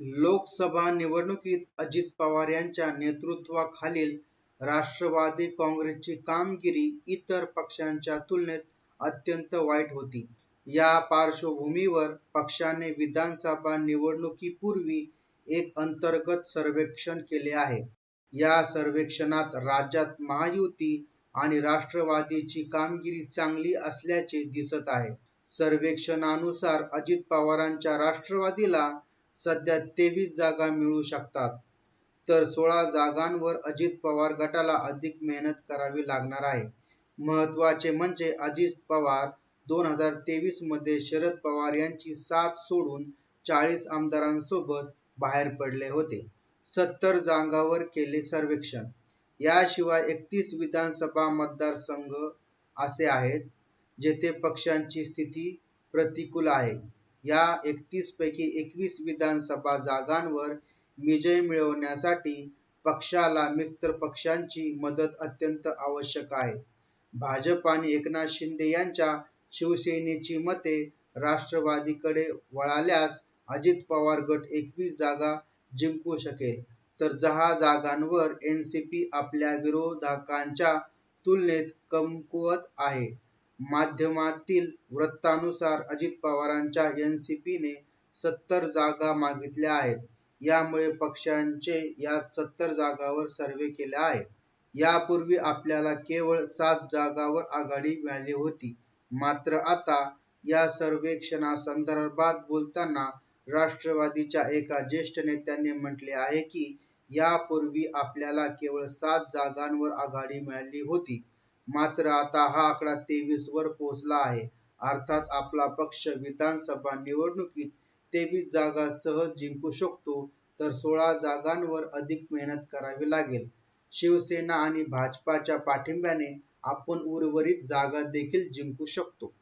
लोकसभा निवडणुकीत अजित पवार यांच्या नेतृत्वाखालील राष्ट्रवादी काँग्रेसची कामगिरी इतर पक्षांच्या तुलनेत अत्यंत वाईट होती. या पार्श्वभूमीवर पक्षाने विधानसभा निवडणुकीपूर्वी एक अंतर्गत सर्वेक्षण केले आहे. या सर्वेक्षणात राज्यात महायुती आणि राष्ट्रवादीची कामगिरी चांगली असल्याचे दिसत आहे. सर्वेक्षणानुसार अजित पवारांच्या राष्ट्रवादीला सध्या तेवीस जागा मिळू शकतात, तर सोळा जागांवर अजित पवार गटाला अधिक मेहनत करावी लागणार आहे. महत्त्वाचे म्हणजे अजित पवार दोन हजार तेवीसमध्ये शरद पवार यांची साथ सोडून चाळीस आमदारांसोबत बाहेर पडले होते. सत्तर जागांवर केले सर्वेक्षण. याशिवाय एकतीस विधानसभा मतदारसंघ असे आहेत, जेथे पक्षांची स्थिती प्रतिकूल आहे. या एकतीस पैकी एकवीस विधानसभा जागांवर विजय मिळवण्यासाठी पक्षाला मित्र पक्षांची मदत अत्यंत आवश्यक आहे. भाजप आणि एकनाथ शिंदे यांच्या शिवसेनेची मते राष्ट्रवादीकडे वळाल्यास अजित पवार गट एकवीस जागा जिंकू शकेल, तर दहा जागांवर एन सी पी आपल्या विरोधकांच्या तुलनेत कमकुवत आहे. माध्यमातील वृत्तानुसार अजित पवारांच्या एनसीपीने सत्तर जागा मागितल्या आहेत. यामुळे पक्षांचे या सत्तर जागावर सर्वे केला आहे. यापूर्वी आपल्याला केवळ सात जागांवर आघाडी मिळाली होती. मात्र आता या सर्वेक्षणासंदर्भात बोलताना राष्ट्रवादीच्या एका ज्येष्ठ नेत्याने म्हटले आहे की, यापूर्वी आपल्याला केवळ सात जागांवर आघाडी मिळाली होती. मात्र आता हा आकडा तेवीस वर पोहोचला आहे. अर्थात आपला पक्ष विधानसभा निवडणुकीत तेवीस जागा सहज जिंकू शकतो, तर सोळा जागांवर अधिक मेहनत करावी लागेल. शिवसेना आणि भाजपाच्या पाठिंब्याने आपण उर्वरित जागा देखील जिंकू शकतो.